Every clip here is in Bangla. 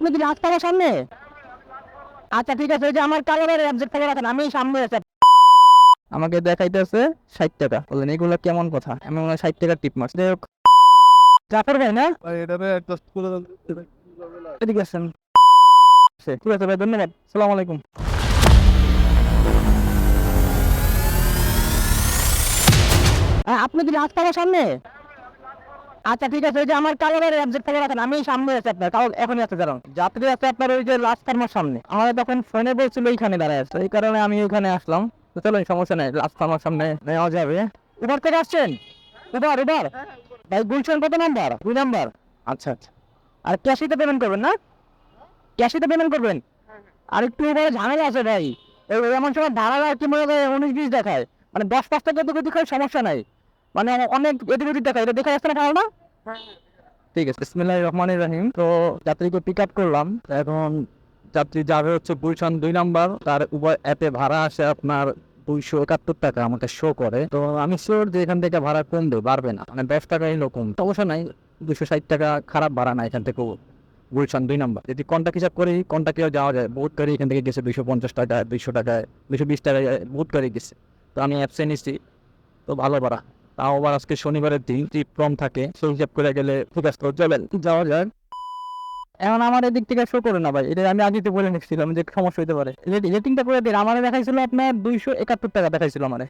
আপনি কি রাস্তার সামনে? আচ্ছা ঠিক আছে ওই যে আমার কালারের অ্যাবজেক্ট থেকে রাখেন আমি সামনে আছে। আমাকে দেখাইতেছে ষাট টাকা। বললেন এগুলো কেমন কথা? আমি মনে হয় ষাট টাকার টিপ মারছি। যাই হোক। জাফর ভাই না? ভাই এটাতে একটা করে এদিকে আসেন। সে, ঠিক আছে ভাই ধন্যবাদ। সালাম আলাইকুম। আপনি কি রাস্তার সামনে? আচ্ছা ঠিক আছে, ওই যে আমার কালারের অ্যাবজেক্ট থেকে রাখেন, আমি সামনে আছি আপনার, কারণ এখনই আছে, দাঁড়ান। যাত্রী আছে আপনার ওই যে লাস্ট ফার্মার সামনে। আমাদের তখন ফোনে বলছিল ওইখানে দাঁড়ায় আছে, এই কারণে আমি ওইখানে আসলাম। চলো সমস্যা নেই লাস্ট সামনে নেওয়া যাবে। উবার থেকে আসছেন? উবার উবার গুলশান কত নাম্বার? দুই নাম্বার? আচ্ছা আচ্ছা। আর ক্যাশিতে পেমেন্ট করবেন না? ক্যাশিতে পেমেন্ট করবেন? আর একটু এবারে ঝামেলা আছে ভাই। এমন সময় ধারা কি মনে হয় উনিশ বিশ দেখায়। মানে দশ পাঁচ টাকা তো কিন্তু সমস্যা নাই। মানে অনেক এদিক ওদিক দেখায়, এটা দেখা যাচ্ছে না কারণ না? ঠিক আছে ইসমিল্লাহ রহমান রাহিম। তো যাত্রীকে পিক আপ করলাম এখন যাত্রী যাবে হচ্ছে গুলশান দুই নাম্বার। তার উভয় অ্যাপে ভাড়া আসে আপনার দুইশো একাত্তর টাকা আমাকে শো করে। তো আমি শিওর যে এখান থেকে ভাড়া কমবে বাড়বে না। মানে দশ টাকা এলো কম। সমস্যা নাই দুশো ষাট টাকা খারাপ ভাড়া না এখান থেকে গুলশান দুই নাম্বার। যদি কন্টাক্ট হিসাব করি কন্টাক্টেও যাওয়া যায়। বহুত গাড়ি এখান থেকে গেছে দুইশো পঞ্চাশ টাকা দুইশো টাকায়, দুইশো বিশ টাকায়, বহুত গাড়ি গেছে। তো আমি অ্যাপসে নিচ্ছি তো ভালো ভাড়া। তাও আবার আজকে শনিবারের দিন ট্রিপ কম থাকে সেই হিসাব করে গেলে খুব ব্যস্ত চলেন যাওয়া যায়। এখন আমার এদিক থেকে শো করে না ভাই এটা আমি আগে তো বলে নিচ্ছিলাম যে সমস্যা হতে পারে। রেটিংটা করে দিন আমার দেখাইছিল আপনার দুইশো একাত্তর টাকা দেখাইছিল আমার।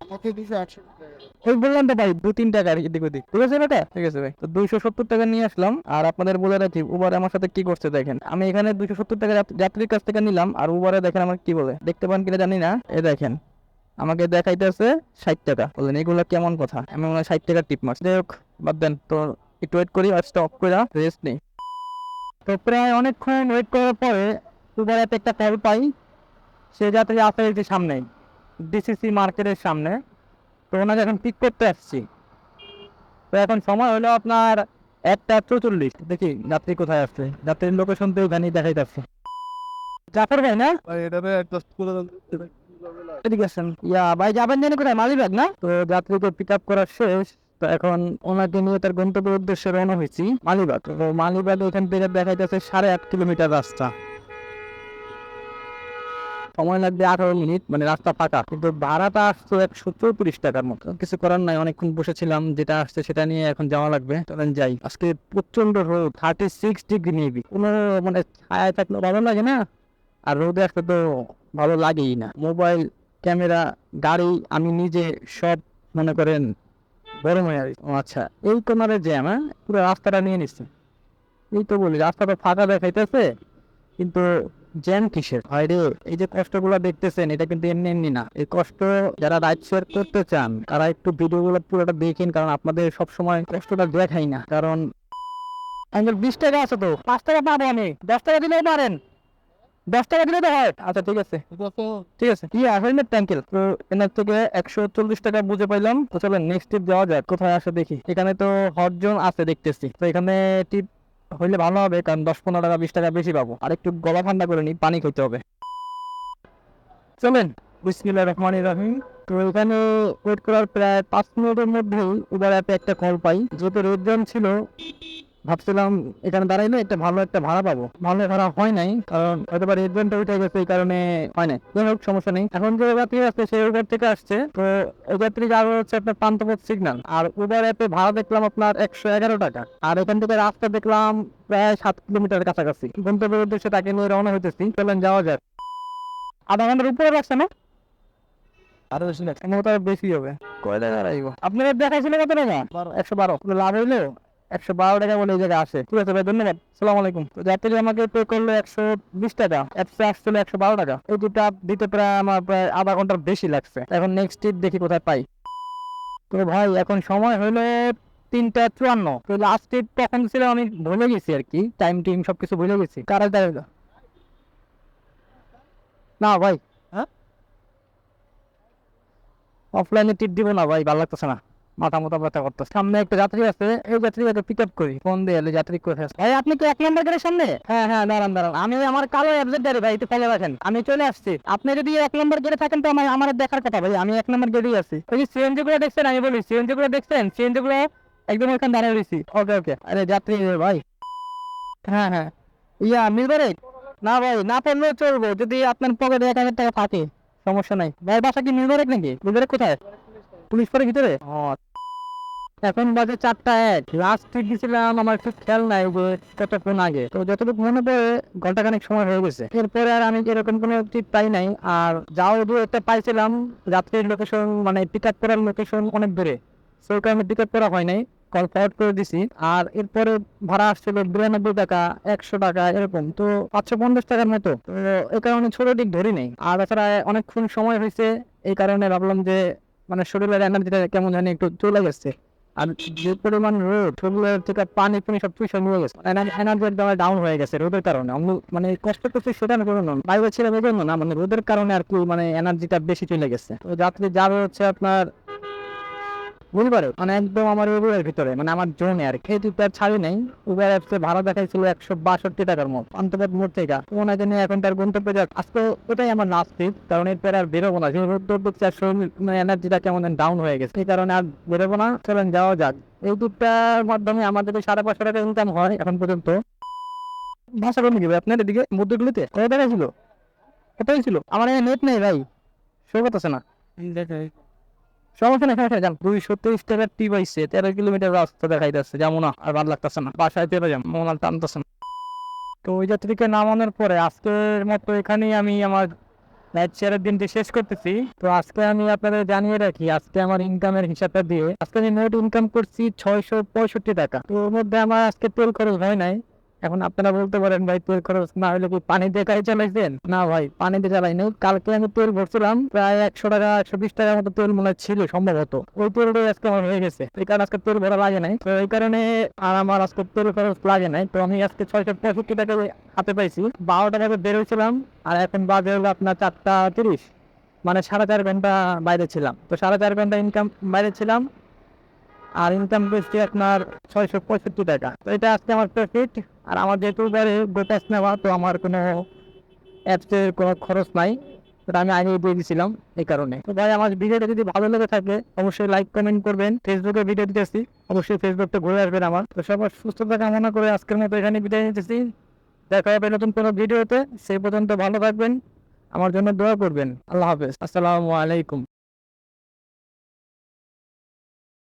ওই বললাম তো ভাই দু তিন টাকা আর এদিক ওদিক। ঠিক আছে বেটা? ঠিক আছে ভাই। তো দুইশো সত্তর টাকা নিয়ে আসলাম আর আপনাদের বলে রাখি উবার আমার সাথে কি করছে দেখেন। আমি এখানে দুইশো সত্তর টাকা যাত্রীর কাছ থেকে নিলাম আর উবারে দেখেন আমার কি বলে। দেখতে পান কিনা জানি না। এ দেখেন। আমাকে দেখাইতেছে ষাট টাকা। বললেন এগুলো কেমন কথা? আমি মনে হয় ষাট টাকার টিপ মারছি। যাই হোক, বাদ দেন, তো একটু ওয়েট করি আর স্টপ করে রেস্ট নেই। তো প্রায় অনেকক্ষণ ওয়েট করার পরে উবার অ্যাপে একটা কল পাই। সে যাতে আসে যে সামনে ডিসিসি মার্কেটের সামনে। তো ওনাকে এখন পিক করতে আসছি। তো এখন সময় হলো আপনার একটা চৌচল্লিশ। দেখি, যাত্রী কোথায় আসছে? যাত্রীর লোকেশন তো ওখানেই দেখাই যাচ্ছে জাফর না? ইয়া, ভাই যাবেন জানি কোথায়? মালিবাগ না? তো যাত্রীকে পিক আপ করা শেষ। তো এখন ওনাকে নিয়ে তার উদ্দেশ্যে রওনা হয়েছি, মালিবাগ। তো মালিবাগ থেকে দেখা যাচ্ছে সাড়ে আট কিলোমিটার রাস্তা। সময় লাগবে আঠারো মিনিট মানে রাস্তা ফাঁকা। কিন্তু ভাড়াটা আসতো একশো চৌত্রিশ টাকার মতো। কিছু করার নাই, অনেকক্ষণ বসেছিলাম, যেটা আসছে সেটা নিয়ে এখন যাওয়া লাগবে। চলেন যাই। আজকে প্রচণ্ড রোদ থার্টি সিক্স ডিগ্রি নেবি কোনো মানে ছায়া থাকলে ভালো লাগে না? আর রোদে একটা তো ভালো লাগেই না। মোবাইল, ক্যামেরা, গাড়ি, আমি নিজে সব মনে করেন গরম হয়ে ও আচ্ছা এই কোনারে জ্যাম হ্যাঁ? পুরো রাস্তাটা নিয়ে নিচ্ছে। এই তো বলি, রাস্তাটা ফাঁকা দেখাইতেছে, কিন্তু জ্যাম কিসের? হয় রে, এই যে কষ্টগুলো দেখতেছেন, এটা কিন্তু এমনি এমনি না। এই কষ্ট যারা রাইড শেয়ার করতে চান, তারা একটু ভিডিওগুলো পুরোটা দেখেন, কারণ আপনাদের সবসময় কষ্টটা দেখাই না। কারণ বিশ টাকা আছে তো, পাঁচ টাকা পাবো আমি, দশ টাকা দিলেই পারেন। দশ টাকা দিলে তো হয়। আচ্ছা ঠিক আছে। ঠিক আছে। ইয়া হেলমেট ট্যাঙ্কেল তো এনার থেকে একশো চল্লিশ টাকা বুঝে পাইলাম। তো নেক্সট টিপ যাওয়া যায় কোথায় আসে দেখি। এখানে তো আছে দেখতেছি। তো এখানে টিপ হইলে ভালো হবে কারণ দশ পনেরো টাকা বিশ টাকা বেশি পাবো। আর একটু গলা ঠান্ডা করে নি পানি খেতে হবে। চলেন। রহমান রাহিম। তো এখানে ওয়েট করার প্রায় পাঁচ মিনিটের মধ্যেই উবার অ্যাপে একটা কল পাই। যেহেতু রেড জোন ছিল ভাবছিলাম এখানে দাঁড়াইলে একটা ভালো একটা ভাড়া পাবো। ভালো ভাড়া হয় নাই কারণ হয়তো বা রেড উঠে গেছে এই কারণে হয় নাই। যাই হোক সমস্যা নেই। এখন যে যাত্রী আসছে সেই উবার থেকে আসছে। তো ওই যাত্রী যাবে হচ্ছে আপনার পান্তপথ সিগন্যাল আর উবার অ্যাপে ভাড়া দেখলাম আপনার একশো এগারো টাকা। আর এখান থেকে রাস্তা দেখলাম প্রায় সাত কিলোমিটার কাছাকাছি। গন্তব্যের উদ্দেশ্যে তাকে নিয়ে রওনা হইতেছি। চলেন যাওয়া যায় আধা ঘণ্টার উপরে রাস্তা না? আরও বেশি লাগছে বেশি হবে। কয় টাকা রাখব আপনার দেখাইছিল কত টাকা? একশো বারো। লাভ হইল? একশো বারো টাকা বলে এই জায়গায় আসে। ঠিক আছে ভাই ধন্যবাদ। সালাম আলাইকুম। তো যাত্রী আমাকে পে করল একশো বিশ টাকা অ্যাপসে আসছিল একশো বারো টাকা। এই দুটা দিতে প্রায় আমার প্রায় আধা ঘণ্টার বেশি লাগছে। এখন নেক্সট টিপ দেখি কোথায় পাই। তো ভাই এখন সময় হলো তিনটা চুয়ান্ন। তো লাস্ট টিপ তখন ছিল আমি ভুলে গেছি আর কি। টাইম টিম সব কিছু ভুলে গেছি। কারা না ভাই। হ্যাঁ? অফলাইনে টিপ দিব না ভাই ভালো লাগতেছে না। মাথা মতো ব্যথা করতো সামনে একটা যাত্রী আছে, এই যাত্রীকে পিক আপ করি ফোন দিয়ে এলে যাত্রী আছে? ভাই, আপনি কি এক নম্বর গেটের সামনে? হ্যাঁ হ্যাঁ দাঁড়ান দাঁড়ান। আমি আমার কালো অ্যাবজেক্ট গাড়ি, ভাই, একটু ফেলে রাখেন। আমি চলে আসছি। আপনি যদি এক নম্বর গেটে থাকেন, তো আমার আমার দেখার কথা, ভাই, আমি এক নম্বর গেটেই আছি। ওই যে সিএনজি গুলো দেখছেন? আমি বলি সিএনজি গুলো দেখছেন? সিএনজি গুলো একদম ওখানে দাঁড়িয়ে রয়েছি। ওকে ওকে। আরে, যাত্রী ভাই। হ্যাঁ হ্যাঁ। ইয়া মিলবে না, ভাই, না পারলেও চলবো, যদি আপনার পকেটে এক হাজার টাকা থাকে, সমস্যা নাই। ভাই, বাসা কি মিলবে নাকি? মিলবে কোথায়? পুলিশ পরে ভিতরে। ও এখন বাজে চারটা এক। লাস্ট ট্রিপ গেছিলাম, আমার একটু খেয়াল নাই কতক্ষণ আগে। তো যতটুকু মনে পড়ে, ঘন্টাখানেক সময় হয়ে গেছে। এরপরে আর আমি এরকম কোনো ট্রিপ পাই নাই। আর যাও দু একটা পাইছিলাম রাত্রের লোকেশন মানে পিক আপ করার লোকেশন অনেক দূরে। সেই কারণে পিক আপ করা হয় নাই কল ফরওয়ার্ড করে দিছি। আর এরপরে ভাড়া আসছিল বিরানব্বই টাকা, একশো টাকা, এরকম। তো পাঁচশো পঞ্চাশ টাকার মতো। তো এই কারণে ছোট দিক ধরি নেই। আর তাছাড়া অনেকক্ষণ সময় হয়েছে, এই কারণে ভাবলাম যে মানে শরীরের এনার্জিটা কেমন জানি একটু চলে গেছে। আর যে পরিমাণ থেকে পানি সব কিছু গেছে। এনার্জি একদম ডাউন হয়ে গেছে রোদের কারণে। মানে কষ্ট সেটা না। জন্য না মানে রোদের কারণে আর কি মানে এনার্জিটা বেশি চলে গেছে। তো যাত্রী হচ্ছে আপনার মানে একদম আমার ভিতরে মানে আমার জোনে আর তুই আর ছাড়ি উবের অ্যাপসে ভাড়া দেখাইছিল একশো বাষট্টি টাকার মতো। অন্তপদ মোড় থেকে এখন তার যাক। আজকে ওটাই আমার কারণ এরপরে আর বেরোবো না। শরীর মানে এনার্জিটা কেমন ডাউন হয়ে গেছে। কারণে আর বেরোবো না। চলেন, যাওয়া যাক। এই ইউটিউবটার মাধ্যমে আমাদের সাড়ে পাঁচশো টাকা ইনকাম হয় এখন পর্যন্ত। ভাষা কমে গেবে আপনার এদিকে, মধ্যগুলিতে। ছিল? কতই ছিল? আমার নেট নেই ভাই। শো করতেছে না। সমস্যা নেই যান। দুইশো তেইশ টিপ আইসে তেরো কিলোমিটার রাস্তা যেমন না, আর লাগতেছে না। বাসায় তেরো মন আর টানতেছে না। তো ওই যাত্রীকে নামানোর পরে আজকের মতো এখানেই আমি আমার নাইট শেয়ারের দিনটি শেষ করতেছি। তো আজকে আমি আপনাদের জানিয়ে রাখি, আজকে আমার ইনকামের হিসাবটা দিয়ে, আজকে আমি মোট ইনকাম করছি ছয়শো পঁয়ষট্টি টাকা। তো ওর মধ্যে আমার আজকে তেল খরচ হয় নাই। এখন আপনারা বলতে পারেন, ভাই তেল খরচ না হলে কি পানি দিয়ে চালাইছেন? না, ভাই, পানি দিয়ে চালাইনি। কালকে আমি তেল ভরছিলাম, প্রায় একশো টাকা, একশো বিশ টাকার মতো তেল মনে ছিল সম্ভবত। ওই তেলটাই আজকে আমার হয়ে গেছে। এই কারণে আজকে তেল ভরা লাগে নাই। তো এই কারণে আর আমার আজকে তেল খরচ লাগে নাই। তো আমি আজকে ছয়শো পঁয়ষট্টি টাকা হাতে পাইছি। বারো টাকা বের হয়েছিলাম, আর এখন বাজে হলো আপনার চারটা তিরিশ। মানে সাড়ে চার ঘণ্টা বাইরে ছিলাম। তো সাড়ে চার ঘণ্টা ইনকাম বাইরে ছিলাম। আর ইনকাম করছি আপনার ছয়শো পঁয়ষট্টি টাকা। তো এটা আজকে আমার প্রফিট আর আমার যেহেতু গোটাস নেওয়া তো আমার কোনো অ্যাপসের কোনো খরচ নাই। সেটা আমি আগে দিয়ে দিয়েছিলাম এই কারণে। তো ভাই, আমার ভিডিওটা যদি ভালো লেগে থাকে, অবশ্যই লাইক কমেন্ট করবেন। ফেসবুকে ভিডিও দিতেছি, অবশ্যই ফেসবুকটা ঘুরে আসবেন আমার। তো সবার সুস্থতা কামনা করে আজকের মতো এখানে বিদায় নিতেছি। দেখা হবে নতুন কোনো ভিডিওতে। সেই পর্যন্ত ভালো থাকবেন। আমার জন্য দোয়া করবেন। আল্লাহ হাফেজ। আসসালামু আলাইকুম।